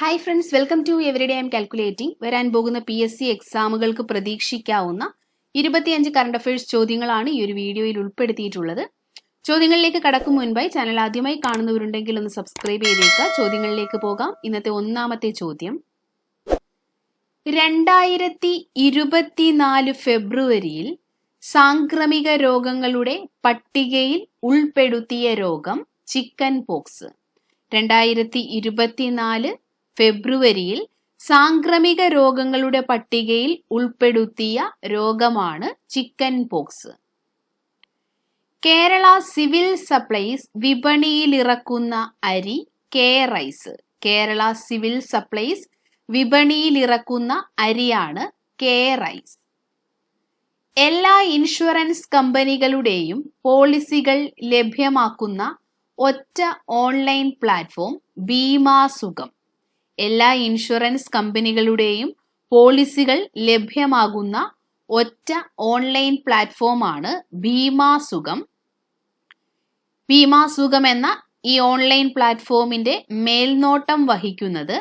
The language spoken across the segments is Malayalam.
Hi friends welcome to everyday aim calculating വരാൻ പോകുന്ന പി എസ് സി എക്സാമുകൾക്ക് പ്രതീക്ഷിക്കാവുന്ന ഇരുപത്തിയഞ്ച് കറണ്ട് അഫയേഴ്സ് ചോദ്യങ്ങളാണ് ഈ ഒരു വീഡിയോയിൽ ഉൾപ്പെടുത്തിയിട്ടുള്ളത്. ചോദ്യങ്ങളിലേക്ക് കടക്കും മുൻപായി ചാനൽ ആദ്യമായി കാണുന്നവരുണ്ടെങ്കിൽ ഒന്ന് സബ്സ്ക്രൈബ് ചെയ്തേക്കുക. ചോദ്യങ്ങളിലേക്ക് പോകാം. ഇന്നത്തെ ഒന്നാമത്തെ ചോദ്യം. രണ്ടായിരത്തി ഇരുപത്തിനാല് ഫെബ്രുവരിയിൽ സാംക്രമിക രോഗങ്ങളുടെ പട്ടികയിൽ ഉൾപ്പെടുത്തിയ രോഗം ചിക്കൻ പോക്സ് രണ്ടായിരത്തി ഇരുപത്തിനാല് ഫെബ്രുവരിയിൽ സാംക്രമിക രോഗങ്ങളുടെ പട്ടികയിൽ ഉൾപ്പെടുത്തിയ രോഗമാണ് chicken pox. Kerala civil supplies വിപണിയിലിറക്കുന്ന അരി K rice. Kerala civil supplies വിപണിയിലിറക്കുന്ന അരിയാണ് കെ റൈസ്. എല്ലാ ഇൻഷുറൻസ് കമ്പനികളുടെയും പോളിസികൾ ലഭ്യമാക്കുന്ന ഒറ്റ ഓൺലൈൻ പ്ലാറ്റ്ഫോം ബീമാസുഖം എല്ലാ ഇൻഷുറൻസ് കമ്പനികളുടെയും പോളിസികൾ ലഭ്യമാകുന്ന ഒറ്റ ഓൺലൈൻ പ്ലാറ്റ്ഫോമാണ് ഭീമാസുഖം ഭീമാസുഖം എന്ന ഈ ഓൺലൈൻ പ്ലാറ്റ്ഫോമിന്റെ മേൽനോട്ടം വഹിക്കുന്നത്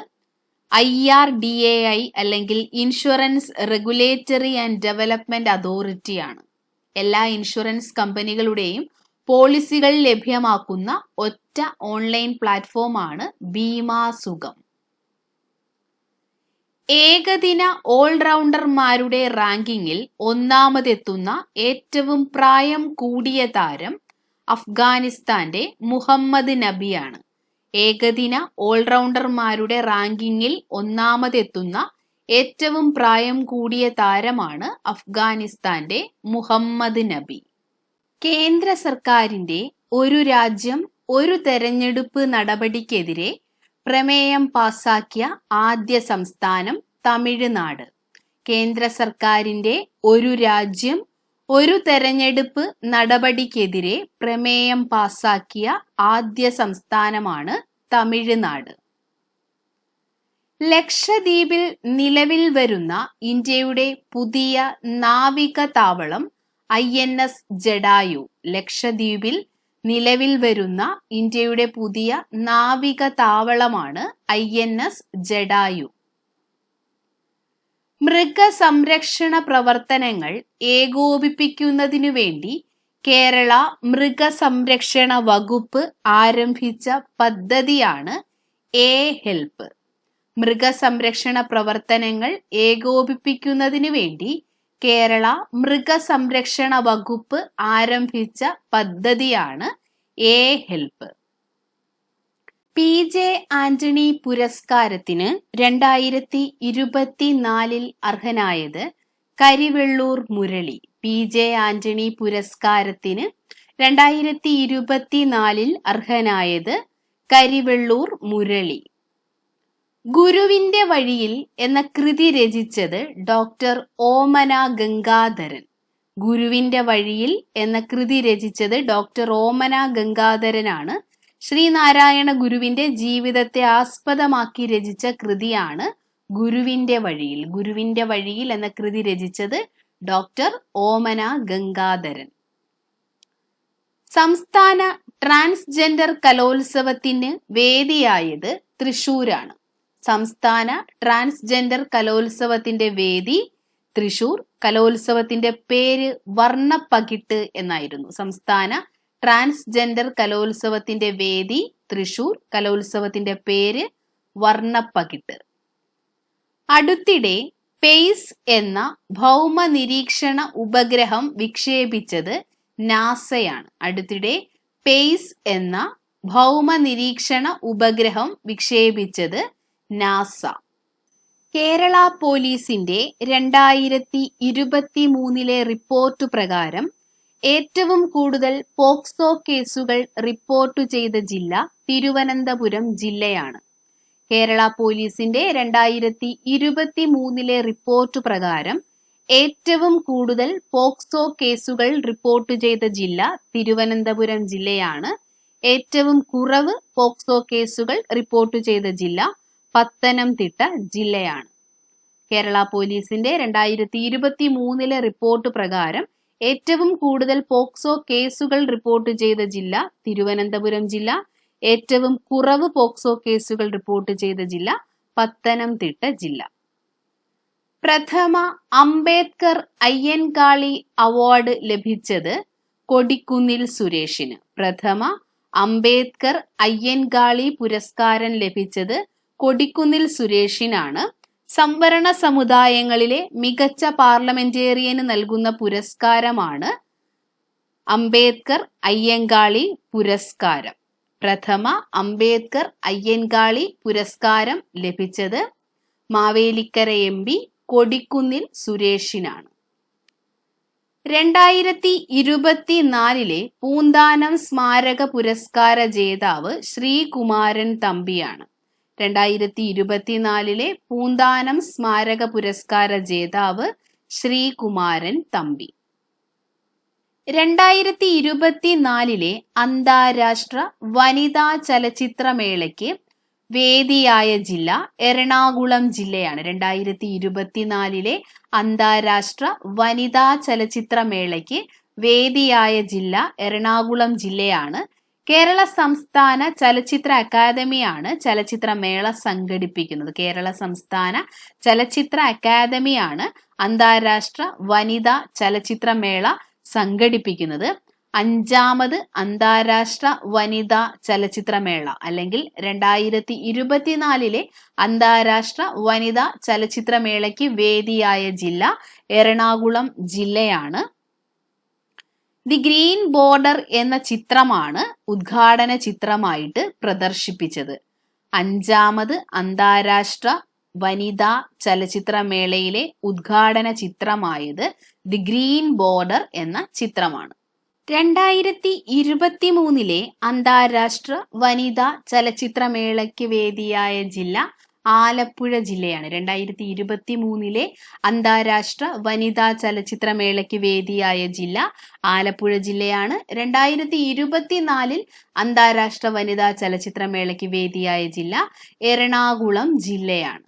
I R D A I അല്ലെങ്കിൽ ഇൻഷുറൻസ് റെഗുലേറ്ററി ആൻഡ് ഡെവലപ്മെന്റ് അതോറിറ്റിയാണ്. എല്ലാ ഇൻഷുറൻസ് കമ്പനികളുടെയും പോളിസികൾ ലഭ്യമാക്കുന്ന ഒറ്റ ഓൺലൈൻ പ്ലാറ്റ്ഫോമാണ് ഭീമാസുഖം ഏകദിന ഓൾറൗണ്ടർമാരുടെ റാങ്കിങ്ങിൽ ഒന്നാമതെത്തുന്ന ഏറ്റവും പ്രായം കൂടിയ താരം അഫ്ഗാനിസ്ഥാന്റെ മുഹമ്മദ് നബിയാണ്. ഏകദിന ഓൾറൗണ്ടർമാരുടെ റാങ്കിങ്ങിൽ ഒന്നാമതെത്തുന്ന ഏറ്റവും പ്രായം കൂടിയ താരമാണ് അഫ്ഗാനിസ്ഥാന്റെ മുഹമ്മദ് നബി. കേന്ദ്ര സർക്കാരിന്റെ ഒരു രാജ്യം ഒരു തെരഞ്ഞെടുപ്പ് നടപടിക്കെതിരെ പ്രമേയം പാസാക്കിയ ആദ്യ സംസ്ഥാനം തമിഴ്നാട്. കേന്ദ്ര സർക്കാരിന്റെ ഒരു രാജ്യം ഒരു തെരഞ്ഞെടുപ്പ് നടപടിക്കെതിരെ പ്രമേയം പാസാക്കിയ ആദ്യ സംസ്ഥാനമാണ് തമിഴ്നാട്. ലക്ഷദ്വീപിൽ നിലവിൽ വരുന്ന ഇന്ത്യയുടെ പുതിയ നാവിക താവളം ഐ എൻ എസ് ജഡായു ലക്ഷദ്വീപിൽ നിലവിൽ വരുന്ന ഇന്ത്യയുടെ പുതിയ നാവിക താവളമാണ് ഐ എൻ എസ് ജഡായു. മൃഗസംരക്ഷണ പ്രവർത്തനങ്ങൾ ഏകോപിപ്പിക്കുന്നതിനു വേണ്ടി കേരള മൃഗസംരക്ഷണ വകുപ്പ് ആരംഭിച്ച പദ്ധതിയാണ് എ ഹെൽപ്പ്. മൃഗസംരക്ഷണ പ്രവർത്തനങ്ങൾ ഏകോപിപ്പിക്കുന്നതിനു വേണ്ടി കേരള മൃഗസംരക്ഷണ വകുപ്പ് ആരംഭിച്ച പദ്ധതിയാണ് A help. P J Antony പുരസ്കാരത്തിന് രണ്ടായിരത്തി ഇരുപത്തിനാലിൽ അർഹനായത് കരിവെള്ളൂർ മുരളി. പി ജെ ആന്റണി പുരസ്കാരത്തിന് രണ്ടായിരത്തി ഇരുപത്തിനാലിൽ അർഹനായത് കരിവെള്ളൂർ മുരളി. ഗുരുവിന്റെ വഴിയിൽ എന്ന കൃതി രചിച്ചത് ഡോക്ടർ ഓമന ഗംഗാധരൻ. ഗുരുവിന്റെ വഴിയിൽ എന്ന കൃതി രചിച്ചത് ഡോക്ടർ ഓമന ഗംഗാധരനാണ്. ശ്രീനാരായണ ഗുരുവിന്റെ ജീവിതത്തെ ആസ്പദമാക്കി രചിച്ച കൃതിയാണ് ഗുരുവിന്റെ വഴിയിൽ. ഗുരുവിന്റെ വഴിയിൽ എന്ന കൃതി രചിച്ചത് ഡോക്ടർ ഓമന ഗംഗാധരൻ. സംസ്ഥാന ട്രാൻസ്ജെൻഡർ കലോത്സവത്തിന് വേദിയായത് തൃശൂരാണ്. സംസ്ഥാന ട്രാൻസ്ജെൻഡർ കലോത്സവത്തിന്റെ വേദി തൃശൂർ. കലോത്സവത്തിന്റെ പേര് വർണപ്പകിട്ട് എന്നായിരുന്നു. സംസ്ഥാന ട്രാൻസ്ജെൻഡർ കലോത്സവത്തിന്റെ വേദി തൃശൂർ. കലോത്സവത്തിന്റെ പേര് വർണപ്പകിട്ട്. അടുത്തിടെ പേസ് എന്ന ഭൗമ നിരീക്ഷണ ഉപഗ്രഹം വിക്ഷേപിച്ചത് നാസയാണ്. അടുത്തിടെ പേസ് എന്ന ഭൗമ നിരീക്ഷണ ഉപഗ്രഹം വിക്ഷേപിച്ചത് നാസ. കേരള പോലീസിന്റെ രണ്ടായിരത്തി ഇരുപത്തി മൂന്നിലെ റിപ്പോർട്ട് പ്രകാരം ഏറ്റവും കൂടുതൽ പോക്സോ കേസുകൾ റിപ്പോർട്ട് ചെയ്ത ജില്ല തിരുവനന്തപുരം ജില്ലയാണ്. കേരള പോലീസിന്റെ രണ്ടായിരത്തി ഇരുപത്തി മൂന്നിലെ റിപ്പോർട്ട് പ്രകാരം ഏറ്റവും കൂടുതൽ പോക്സോ കേസുകൾ റിപ്പോർട്ട് ചെയ്ത ജില്ല തിരുവനന്തപുരം ജില്ലയാണ്. ഏറ്റവും കുറവ് പോക്സോ കേസുകൾ റിപ്പോർട്ട് ചെയ്ത ജില്ല പത്തനംതിട്ട ജില്ലയാണ്. കേരള പോലീസിന്റെ രണ്ടായിരത്തി ഇരുപത്തി മൂന്നിലെ റിപ്പോർട്ട് പ്രകാരം ഏറ്റവും കൂടുതൽ പോക്സോ കേസുകൾ റിപ്പോർട്ട് ചെയ്ത ജില്ല തിരുവനന്തപുരം ജില്ല. ഏറ്റവും കുറവ് പോക്സോ കേസുകൾ റിപ്പോർട്ട് ചെയ്ത ജില്ല പത്തനംതിട്ട ജില്ല. പ്രഥമ അംബേദ്കർ അയ്യൻകാളി അവാർഡ് ലഭിച്ചത് കൊടിക്കുന്നിൽ സുരേഷിന്. പ്രഥമ അംബേദ്കർ അയ്യൻകാളി പുരസ്കാരം ലഭിച്ചത് കൊടിക്കുന്നിൽ സുരേഷിനാണ് സംവരണ സമുദായങ്ങളിലെ മികച്ച പാർലമെന്റേറിയന് നൽകുന്ന പുരസ്കാരമാണ് അംബേദ്കർ അയ്യങ്കാളി പുരസ്കാരം. പ്രഥമ അംബേദ്കർ അയ്യൻകാളി പുരസ്കാരം ലഭിച്ചത് മാവേലിക്കര എം പി കൊടിക്കുന്നിൽ സുരേഷിനാണ്. രണ്ടായിരത്തി ഇരുപത്തിനാലിലെ പൂന്താനം സ്മാരക പുരസ്കാര ജേതാവ് ശ്രീകുമാരൻ തമ്പിയാണ്. രണ്ടായിരത്തി ഇരുപത്തിനാലിലെ പൂന്താനം സ്മാരക പുരസ്കാര ജേതാവ് ശ്രീകുമാരൻ തമ്പി. രണ്ടായിരത്തി ഇരുപത്തിനാലിലെ അന്താരാഷ്ട്ര വനിതാ ചലച്ചിത്രമേളയ്ക്ക് വേദിയായ ജില്ല എറണാകുളം ജില്ലയാണ്. രണ്ടായിരത്തി ഇരുപത്തിനാലിലെ അന്താരാഷ്ട്ര വനിതാ ചലച്ചിത്രമേളയ്ക്ക് വേദിയായ ജില്ല എറണാകുളം ജില്ലയാണ്. കേരള സംസ്ഥാന ചലച്ചിത്ര അക്കാദമിയാണ് ചലച്ചിത്ര മേള സംഘടിപ്പിക്കുന്നത്. കേരള സംസ്ഥാന ചലച്ചിത്ര അക്കാദമിയാണ് അന്താരാഷ്ട്ര വനിതാ ചലച്ചിത്രമേള സംഘടിപ്പിക്കുന്നത്. അഞ്ചാമത് അന്താരാഷ്ട്ര വനിതാ ചലച്ചിത്രമേള അല്ലെങ്കിൽ രണ്ടായിരത്തി ഇരുപത്തിനാലിലെ അന്താരാഷ്ട്ര വനിതാ ചലച്ചിത്രമേളയ്ക്ക് വേദിയായ ജില്ല എറണാകുളം ജില്ലയാണ്. ദി ഗ്രീൻ ബോർഡർ എന്ന ചിത്രമാണ് ഉദ്ഘാടന ചിത്രമായിട്ട് പ്രദർശിപ്പിച്ചത്. അഞ്ചാമത് അന്താരാഷ്ട്ര വനിതാ ചലച്ചിത്രമേളയിലെ ഉദ്ഘാടന ചിത്രമായത് ദി ഗ്രീൻ ബോർഡർ എന്ന ചിത്രമാണ്. രണ്ടായിരത്തി ഇരുപത്തി മൂന്നിലെ അന്താരാഷ്ട്ര വനിതാ ചലച്ചിത്രമേളയ്ക്ക് വേദിയായ ജില്ല ആലപ്പുഴ ജില്ലയാണ്. രണ്ടായിരത്തി ഇരുപത്തി മൂന്നിലെ അന്താരാഷ്ട്ര വനിതാ ചലച്ചിത്രമേളയ്ക്ക് വേദിയായ ജില്ല ആലപ്പുഴ ജില്ലയാണ്. രണ്ടായിരത്തി ഇരുപത്തിനാലിൽ അന്താരാഷ്ട്ര വനിതാ ചലച്ചിത്രമേളയ്ക്ക് വേദിയായ ജില്ല എറണാകുളം ജില്ലയാണ്.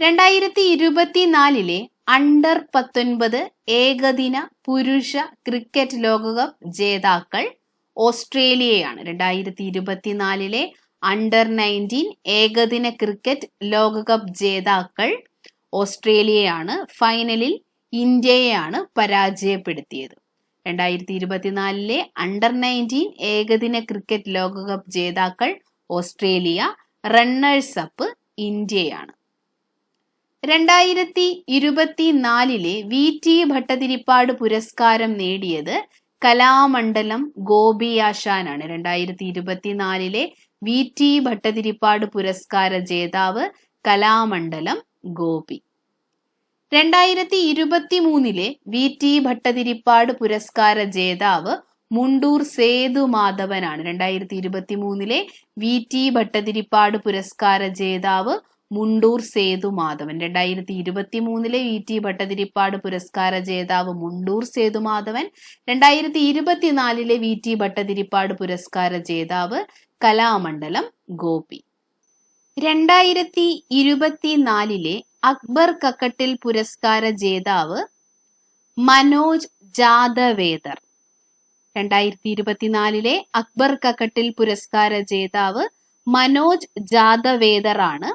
രണ്ടായിരത്തി ഇരുപത്തിനാലിലെ അണ്ടർ പത്തൊൻപത് ഏകദിന പുരുഷ ക്രിക്കറ്റ് ലോകകപ്പ് ജേതാക്കൾ ഓസ്ട്രേലിയയാണ്. രണ്ടായിരത്തി ഇരുപത്തിനാലിലെ അണ്ടർ നയന്റീൻ ഏകദിന ക്രിക്കറ്റ് ലോകകപ്പ് ജേതാക്കൾ ഓസ്ട്രേലിയയാണ്. ഫൈനലിൽ ഇന്ത്യയെയാണ് പരാജയപ്പെടുത്തിയത്. രണ്ടായിരത്തി ഇരുപത്തിനാലിലെ അണ്ടർ നയന്റീൻ ഏകദിന ക്രിക്കറ്റ് ലോകകപ്പ് ജേതാക്കൾ ഓസ്ട്രേലിയ റണ്ണേഴ്സ് അപ്പ് ഇന്ത്യയാണ്. രണ്ടായിരത്തി ഇരുപത്തിനാലിലെ വി ടി ഭട്ടതിരിപ്പാട് പുരസ്കാരം നേടിയത് കലാമണ്ഡലം ഗോപിയാശാനാണ്. രണ്ടായിരത്തി ഇരുപത്തിനാലിലെ വി ടി ഭട്ടതിരിപ്പാട് പുരസ്കാര ജേതാവ് കലാമണ്ഡലം ഗോപി. രണ്ടായിരത്തി ഇരുപത്തി മൂന്നിലെ വി ടി ഭട്ടതിരിപ്പാട് പുരസ്കാര ജേതാവ് മുണ്ടൂർ സേതു മാധവനാണ്. രണ്ടായിരത്തി ഇരുപത്തി മൂന്നിലെ വി ടി ഭട്ടതിരിപ്പാട് പുരസ്കാര ജേതാവ് മുണ്ടൂർ സേതു മാധവൻ. രണ്ടായിരത്തി ഇരുപത്തി മൂന്നിലെ വി ടി ഭട്ടതിരിപ്പാട് പുരസ്കാര ജേതാവ് മുണ്ടൂർ സേതു മാധവൻ. രണ്ടായിരത്തി ഇരുപത്തിനാലിലെ വി ടി ഭട്ടതിരിപ്പാട് പുരസ്കാര ജേതാവ് കലാമണ്ഡലം ഗോപി. രണ്ടായിരത്തി ഇരുപത്തിനാലിലെ അക്ബർ കക്കട്ടിൽ പുരസ്കാര ജേതാവ് മനോജ് ജാദവേദർ. രണ്ടായിരത്തി ഇരുപത്തിനാലിലെ അക്ബർ കക്കട്ടിൽ പുരസ്കാര ജേതാവ് മനോജ് ജാദവേദർ ആണ്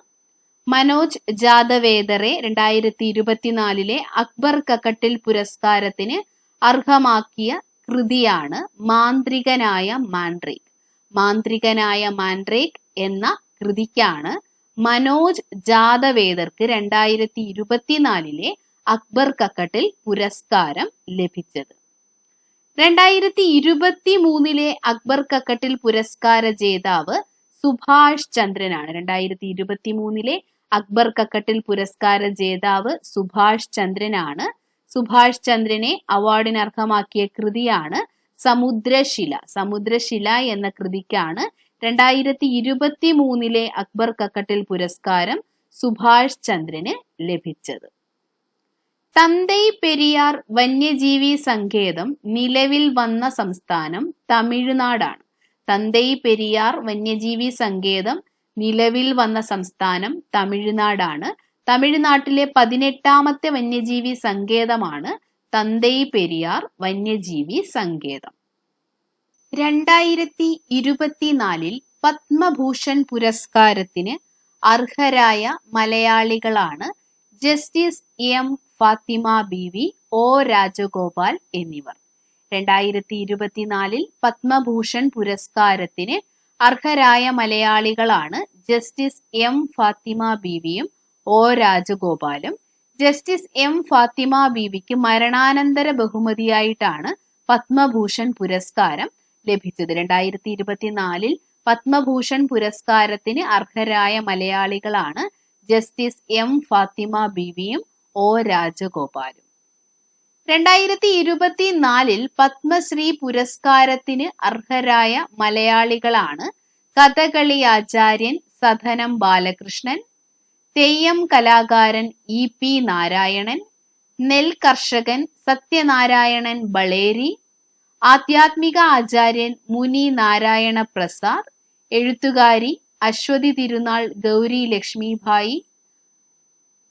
മനോജ് ജാദവേദറെ രണ്ടായിരത്തി ഇരുപത്തിനാലിലെ അക്ബർ കക്കട്ടിൽ പുരസ്കാരത്തിന് അർഹമാക്കിയ കൃതിയാണ് മാന്ത്രികനായ മാൻഡ്രേക്ക് മാന്ത്രികനായ മാൻഡ്രേക്ക് എന്ന കൃതിക്കാണ് മനോജ് ജാദവേദർക്ക് രണ്ടായിരത്തി ഇരുപത്തിനാലിലെ അക്ബർ കക്കട്ടിൽ പുരസ്കാരം ലഭിച്ചത്. രണ്ടായിരത്തി ഇരുപത്തി മൂന്നിലെ അക്ബർ കക്കട്ടിൽ പുരസ്കാര ജേതാവ് സുഭാഷ് ചന്ദ്രനാണ്. രണ്ടായിരത്തി ഇരുപത്തി മൂന്നിലെ അക്ബർ കക്കട്ടിൽ പുരസ്കാര ജേതാവ് സുഭാഷ് ചന്ദ്രനാണ്. സുഭാഷ് ചന്ദ്രനെ അവാർഡിന് അർഹമാക്കിയ കൃതിയാണ് സമുദ്രശില സമുദ്രശില എന്ന കൃതിക്കാണ് രണ്ടായിരത്തി ഇരുപത്തി മൂന്നിലെ അക്ബർ കക്കട്ടിൽ പുരസ്കാരം സുഭാഷ് ചന്ദ്രന് ലഭിച്ചത്. തന്തൈ പെരിയാർ വന്യജീവി സങ്കേതം നിലവിൽ വന്ന സംസ്ഥാനം തമിഴ്നാടാണ്. തന്തൈ പെരിയാർ വന്യജീവി സങ്കേതം നിലവിൽ വന്ന സംസ്ഥാനം തമിഴ്നാടാണ്. തമിഴ്നാട്ടിലെ പതിനെട്ടാമത്തെ വന്യജീവി സങ്കേതമാണ് തന്തൈ പെരിയാർ വന്യജീവി സങ്കേതം. രണ്ടായിരത്തി ഇരുപത്തിനാലിൽ പത്മഭൂഷൺ പുരസ്കാരത്തിന് അർഹരായ മലയാളികളാണ് justice M Fathima Beevi O Rajagopal എന്നിവർ. രണ്ടായിരത്തി ഇരുപത്തിനാലിൽ പത്മഭൂഷൺ പുരസ്കാരത്തിന് അർഹരായ മലയാളികളാണ് ജസ്റ്റിസ് എം ഫാത്തിമ ബീവിയും ഒ രാജഗോപാലും. ജസ്റ്റിസ് എം ഫാത്തിമ ബീവിക്ക് മരണാനന്തര ബഹുമതിയായിട്ടാണ് പത്മഭൂഷൺ പുരസ്കാരം ലഭിച്ചത്. രണ്ടായിരത്തി ഇരുപത്തിനാലിൽ പത്മഭൂഷൺ പുരസ്കാരത്തിന് അർഹരായ മലയാളികളാണ് ജസ്റ്റിസ് എം ഫാത്തിമ ബീവിയും ഒ രാജഗോപാലും. രണ്ടായിരത്തി ഇരുപത്തിനാലിൽ പത്മശ്രീ പുരസ്കാരത്തിന് അർഹരായ മലയാളികളാണ് കഥകളി ആചാര്യൻ സധനം ബാലകൃഷ്ണൻ തെയ്യം കലാകാരൻ ഇ പി നാരായണൻ നെൽ കർഷകൻ സത്യനാരായണൻ ബളേരി ആധ്യാത്മിക ആചാര്യൻ മുനി നാരായണ പ്രസാദ് എഴുത്തുകാരി അശ്വതി തിരുനാൾ ഗൗരി ലക്ഷ്മിഭായി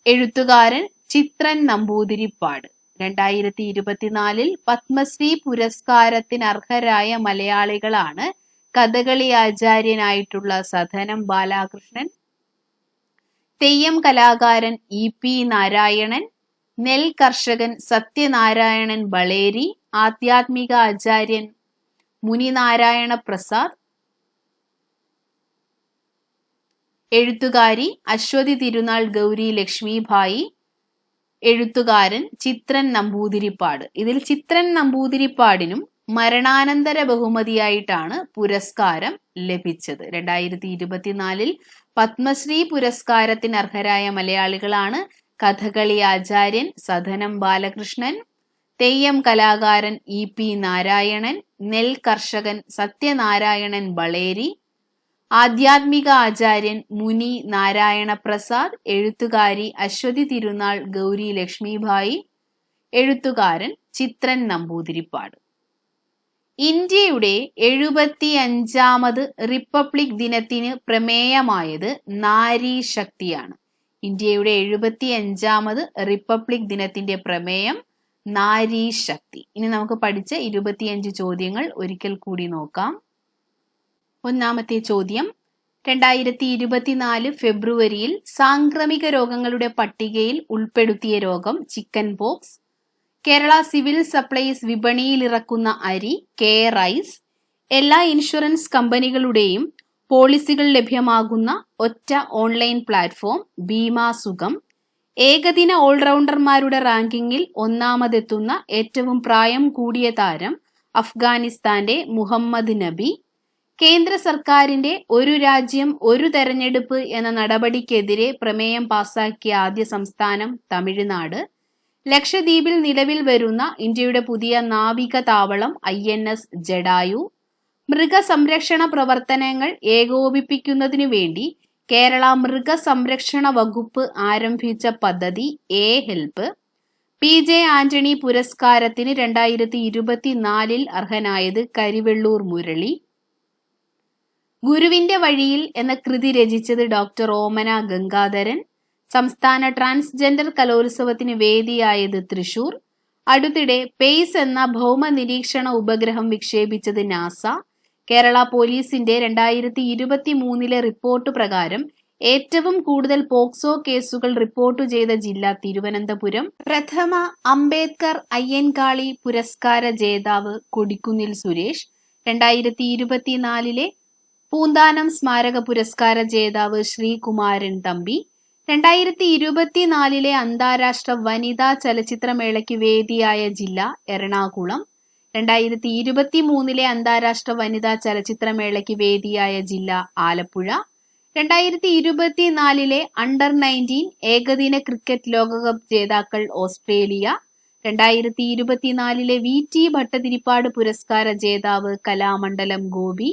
എഴുത്തുകാരൻ ചിത്രൻ നമ്പൂതിരിപ്പാട്. രണ്ടായിരത്തി ഇരുപത്തിനാലിൽ പത്മശ്രീ പുരസ്കാരത്തിന് അർഹരായ മലയാളികളാണ് കഥകളി ആചാര്യനായിട്ടുള്ള സധനം ബാലകൃഷ്ണൻ തെയ്യം കലാകാരൻ ഇ പി നാരായണൻ നെൽ കർഷകൻ സത്യനാരായണൻ ബളേരി ആധ്യാത്മിക ആചാര്യൻ മുനിനാരായണ പ്രസാദ്. എഴുത്തുകാരി അശ്വതി തിരുനാൾ ഗൗരി ലക്ഷ്മിഭായി. എഴുത്തുകാരൻ ചിത്രൻ നമ്പൂതിരിപ്പാട്. ഇതിൽ ചിത്രൻ നമ്പൂതിരിപ്പാടിനും മരണാനന്തര ബഹുമതിയായിട്ടാണ് പുരസ്കാരം ലഭിച്ചത്. രണ്ടായിരത്തി ഇരുപത്തിനാലിൽ പത്മശ്രീ പുരസ്കാരത്തിന് അർഹരായ മലയാളികളാണ് കഥകളി ആചാര്യൻ സദനം ബാലകൃഷ്ണൻ തെയ്യം കലാകാരൻ ഇ പി നാരായണൻ നെൽ കർഷകൻ സത്യനാരായണൻ ബളേരി ആധ്യാത്മിക ആചാര്യൻ മുനി നാരായണ പ്രസാദ് എഴുത്തുകാരി അശ്വതി തിരുനാൾ ഗൗരി ലക്ഷ്മിഭായി എഴുത്തുകാരൻ ചിത്രൻ നമ്പൂതിരിപ്പാട്. ഇന്ത്യയുടെ എഴുപത്തി അഞ്ചാമത് റിപ്പബ്ലിക് ദിനത്തിന് പ്രമേയമായത് നാരി ശക്തിയാണ്. ഇന്ത്യയുടെ എഴുപത്തി അഞ്ചാമത് റിപ്പബ്ലിക് ദിനത്തിന്റെ പ്രമേയം നാരി ശക്തി. ഇനി നമുക്ക് പഠിച്ച ഇരുപത്തിയഞ്ച് ചോദ്യങ്ങൾ ഒരിക്കൽ കൂടി നോക്കാം. ഒന്നാമത്തെ ചോദ്യം രണ്ടായിരത്തി ഇരുപത്തിനാല് ഫെബ്രുവരിയിൽ സാംക്രമിക രോഗങ്ങളുടെ പട്ടികയിൽ ഉൾപ്പെടുത്തിയ രോഗം chicken pox Kerala civil supplies വിപണിയിൽ ഇറക്കുന്ന അരി കെ റൈസ് എല്ലാ ഇൻഷുറൻസ് കമ്പനികളുടെയും പോളിസികൾ ലഭ്യമാകുന്ന ഒറ്റ ഓൺലൈൻ പ്ലാറ്റ്ഫോം ഭീമാസുഖം ഏകദിന ഓൾറൗണ്ടർമാരുടെ റാങ്കിങ്ങിൽ ഒന്നാമതെത്തുന്ന ഏറ്റവും പ്രായം കൂടിയ താരം അഫ്ഗാനിസ്ഥാന്റെ മുഹമ്മദ് നബി. കേന്ദ്ര സർക്കാരിന്റെ ഒരു രാജ്യം ഒരു തെരഞ്ഞെടുപ്പ് എന്ന നടപടിക്കെതിരെ പ്രമേയം പാസാക്കിയ ആദ്യ സംസ്ഥാനം തമിഴ്നാട്. ലക്ഷദ്വീപിൽ നിലവിൽ വരുന്ന ഇന്ത്യയുടെ പുതിയ നാവിക താവളം ഐ എൻ എസ് ജഡായു. മൃഗസംരക്ഷണ പ്രവർത്തനങ്ങൾ ഏകോപിപ്പിക്കുന്നതിനു വേണ്ടി കേരള മൃഗസംരക്ഷണ വകുപ്പ് ആരംഭിച്ച പദ്ധതി A help. P J Antony പുരസ്കാരത്തിന് രണ്ടായിരത്തി ഇരുപത്തിനാലിൽ അർഹനായത് കരിവെള്ളൂർ മുരളി. ഗുരുവിന്റെ വഴിയിൽ എന്ന കൃതി രചിച്ചത് ഡോക്ടർ ഓമന ഗംഗാധരൻ. സംസ്ഥാന ട്രാൻസ്ജെൻഡർ കലോത്സവത്തിന് വേദിയായത് തൃശൂർ. അടുത്തിടെ പേസ് എന്ന ഭൗമ നിരീക്ഷണ ഉപഗ്രഹം വിക്ഷേപിച്ചത് നാസ. കേരള പോലീസിന്റെ രണ്ടായിരത്തി ഇരുപത്തി മൂന്നിലെ റിപ്പോർട്ട് പ്രകാരം ഏറ്റവും കൂടുതൽ പോക്സോ കേസുകൾ റിപ്പോർട്ട് ചെയ്ത ജില്ല തിരുവനന്തപുരം. പ്രഥമ അംബേദ്കർ അയ്യൻകാളി പുരസ്കാര ജേതാവ് കൊടിക്കുന്നിൽ സുരേഷ്. രണ്ടായിരത്തി ഇരുപത്തിനാലിലെ പൂന്താനം സ്മാരക പുരസ്കാര ജേതാവ് ശ്രീകുമാരൻ തമ്പി. രണ്ടായിരത്തി ഇരുപത്തിനാലിലെ അന്താരാഷ്ട്ര വനിതാ ചലച്ചിത്രമേളയ്ക്ക് വേദിയായ ജില്ല എറണാകുളം. രണ്ടായിരത്തി ഇരുപത്തി മൂന്നിലെ അന്താരാഷ്ട്ര വനിതാ ചലച്ചിത്രമേളയ്ക്ക് വേദിയായ ജില്ല ആലപ്പുഴ. രണ്ടായിരത്തി ഇരുപത്തിനാലിലെ അണ്ടർ നയന്റീൻ ഏകദിന ക്രിക്കറ്റ് ലോകകപ്പ് ജേതാക്കൾ ഓസ്ട്രേലിയ. രണ്ടായിരത്തി ഇരുപത്തിനാലിലെ വി ടി ഭട്ടതിരിപ്പാട് പുരസ്കാര ജേതാവ് കലാമണ്ഡലം ഗോപി.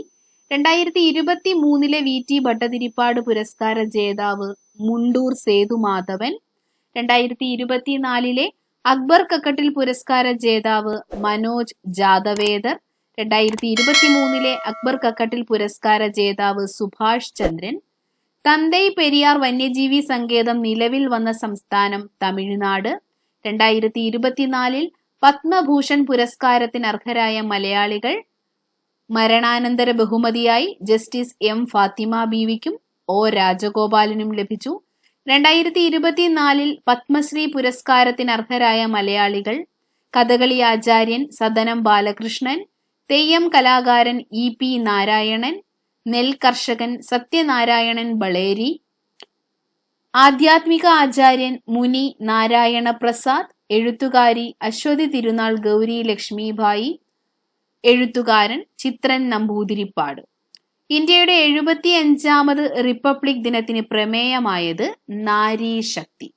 രണ്ടായിരത്തി ഇരുപത്തി മൂന്നിലെ വി ടി ഭട്ടതിരിപ്പാട് പുരസ്കാര ജേതാവ് മുണ്ടൂർ സേതു മാധവൻ രണ്ടായിരത്തി ഇരുപത്തിനാലിലെ അക്ബർ കക്കട്ടിൽ പുരസ്കാര ജേതാവ് മനോജ് ജാദവേദർ രണ്ടായിരത്തി ഇരുപത്തി മൂന്നിലെ അക്ബർ കക്കട്ടിൽ പുരസ്കാര ജേതാവ് സുഭാഷ് ചന്ദ്രൻ തന്തൈ പെരിയാർ വന്യജീവി സങ്കേതം നിലവിൽ വന്ന സംസ്ഥാനം തമിഴ്നാട് രണ്ടായിരത്തി ഇരുപത്തിനാലിൽ പത്മഭൂഷൺ പുരസ്കാരത്തിന് അർഹരായ മലയാളികൾ മരണാനന്തര ബഹുമതിയായി ജസ്റ്റിസ് എം ഫാത്തിമ ബീവിക്കും ഒ രാജഗോപാലനും ലഭിച്ചു. രണ്ടായിരത്തി ഇരുപത്തിനാലിൽ പത്മശ്രീ പുരസ്കാരത്തിന് അർഹരായ മലയാളികൾ കഥകളി ആചാര്യൻ സദനം ബാലകൃഷ്ണൻ തെയ്യം കലാകാരൻ ഇ പി നാരായണൻ നെൽ കർഷകൻ സത്യനാരായണൻ ബളേരി ആധ്യാത്മിക ആചാര്യൻ മുനി നാരായണ പ്രസാദ് എഴുത്തുകാരി അശ്വതി തിരുനാൾ ഗൗരി ലക്ഷ്മിഭായി എഴുത്തുകാരൻ ചിത്രൻ നമ്പൂതിരിപ്പാട്. ഇന്ത്യയുടെ എഴുപത്തി അഞ്ചാമത് റിപ്പബ്ലിക് ദിനത്തിന് പ്രമേയമായത് നാരീശക്തി.